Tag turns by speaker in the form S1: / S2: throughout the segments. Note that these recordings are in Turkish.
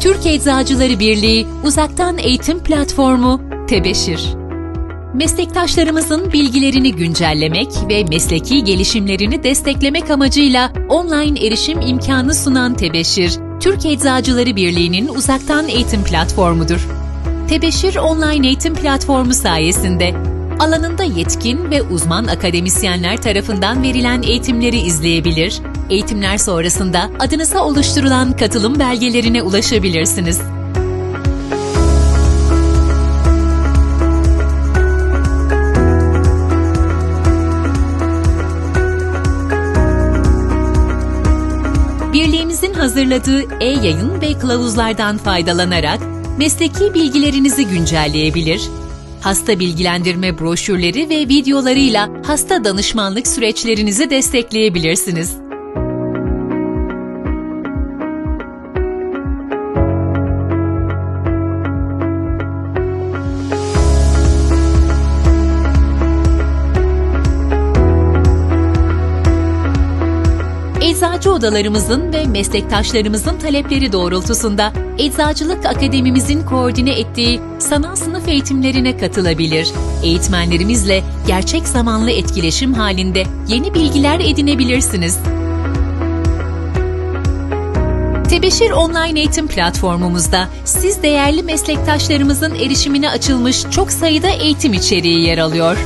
S1: Türk Eczacıları Birliği Uzaktan Eğitim Platformu Tebeşir. Meslektaşlarımızın bilgilerini güncellemek ve mesleki gelişimlerini desteklemek amacıyla online erişim imkanı sunan Tebeşir, Türk Eczacıları Birliği'nin uzaktan eğitim platformudur. Tebeşir online eğitim platformu sayesinde alanında yetkin ve uzman akademisyenler tarafından verilen eğitimleri izleyebilir, eğitimler sonrasında adınıza oluşturulan katılım belgelerine ulaşabilirsiniz. Birliğimizin hazırladığı e-yayın ve kılavuzlardan faydalanarak mesleki bilgilerinizi güncelleyebilir, hasta bilgilendirme broşürleri ve videolarıyla hasta danışmanlık süreçlerinizi destekleyebilirsiniz. Eczacı odalarımızın ve meslektaşlarımızın talepleri doğrultusunda Eczacılık Akademimizin koordine ettiği sanal sınıf eğitimlerine katılabilir. Eğitmenlerimizle gerçek zamanlı etkileşim halinde yeni bilgiler edinebilirsiniz. Tebeşir Online Eğitim platformumuzda siz değerli meslektaşlarımızın erişimine açılmış çok sayıda eğitim içeriği yer alıyor.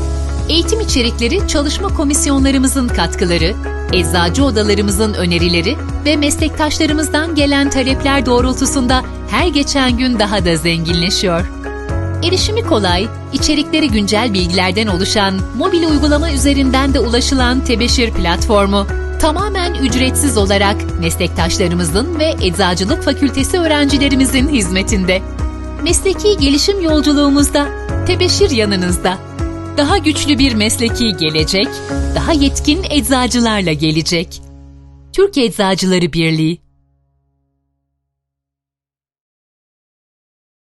S1: Eğitim içerikleri çalışma komisyonlarımızın katkıları, eczacı odalarımızın önerileri ve meslektaşlarımızdan gelen talepler doğrultusunda her geçen gün daha da zenginleşiyor. Erişimi kolay, içerikleri güncel bilgilerden oluşan mobil uygulama üzerinden de ulaşılan Tebeşir platformu tamamen ücretsiz olarak meslektaşlarımızın ve Eczacılık Fakültesi öğrencilerimizin hizmetinde. Mesleki gelişim yolculuğumuzda Tebeşir yanınızda. Daha güçlü bir mesleki gelecek, daha yetkin eczacılarla gelecek. Türk Eczacıları Birliği